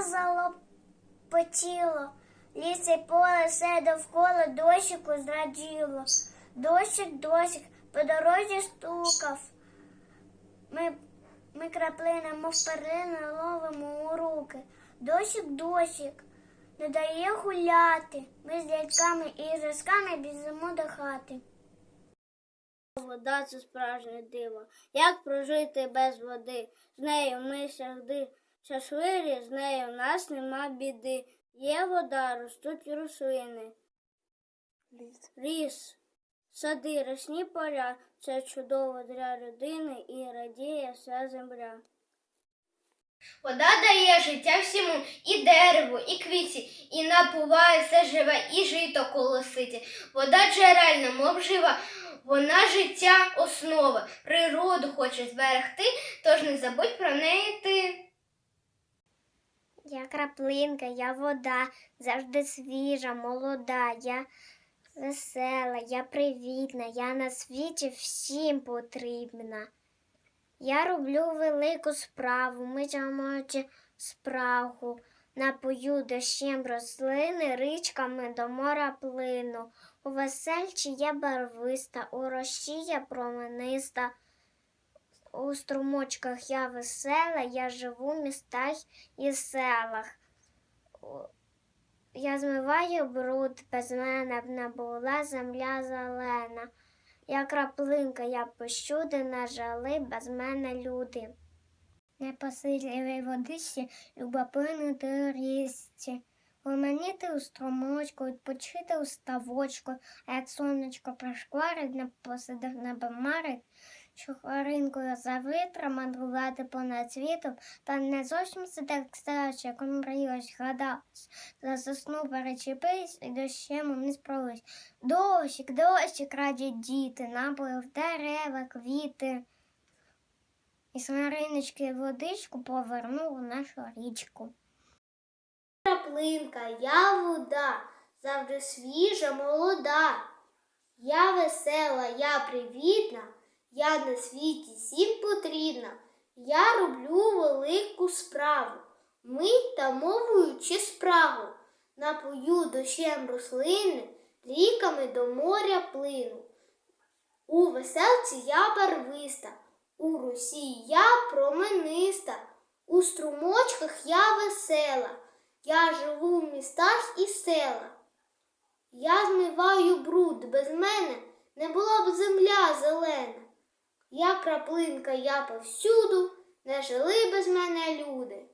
Залопотіло. Ліс і поле все довкола дощику зраділо. Дощик, дощик, по дорозі стукав. Ми, ми краплини, мов перлини, ловимо у руки. Дощик, дощик, не дає гуляти. Ми з дядьками і іграшками біжимо до хати. Вода це справжнє диво. Як прожити без води? З нею ми завжди щасливі, з нею в нас нема біди. Є вода, ростуть рослини. Ліс, сади, росні поля це чудово для людини і радіє вся земля. Вода дає життя всьому, і дереву, і квіті, і напуває все живе, і жито колоситі. Вода джерельна, мов жива, вона життя основа. Природу хоче зберегти, тож не забудь про неї ти. Я краплинка, я вода, завжди свіжа, молода, я весела, я привітна, я на світі всім потрібна. Я роблю велику справу, митимучи спрагу, напою дощем рослини, річками до моря плину. У весельчі я барвиста, у рощі я промениста. У струмочках я весела, я живу в містах і селах. Я змиваю бруд, без мене б не була земля зелена. Я краплинка, я пощуди, не жали, без мене люди. Непосильливій водичці, любопинити річці. Гомоніти у струмочку, відпочити у ставочку, а як сонечко пришкварить, не посидив небо марить, що за вітра мандрувати понад світом, та не зовсім так стаючи, як мріялось, гадалось. Засосну перечепись і дощем не справись. Дощик, дощик, радять діти, напоїв дерева, квіти. І смариночки водичку повернув у нашу річку. Краплинка, я вода, завжди свіжа, молода. Я весела, я привітна, я на світі всім потрібна. Я роблю велику справу, мить та мовуючи справу. Напою дощем рослини, ріками до моря плину. У веселці я барвиста, у русі я промениста, у струмочках я весела, я живу в містах і селах. Я змиваю бруд, без мене не була б земля зелена. Я краплинка, я повсюду, не жили без мене люди.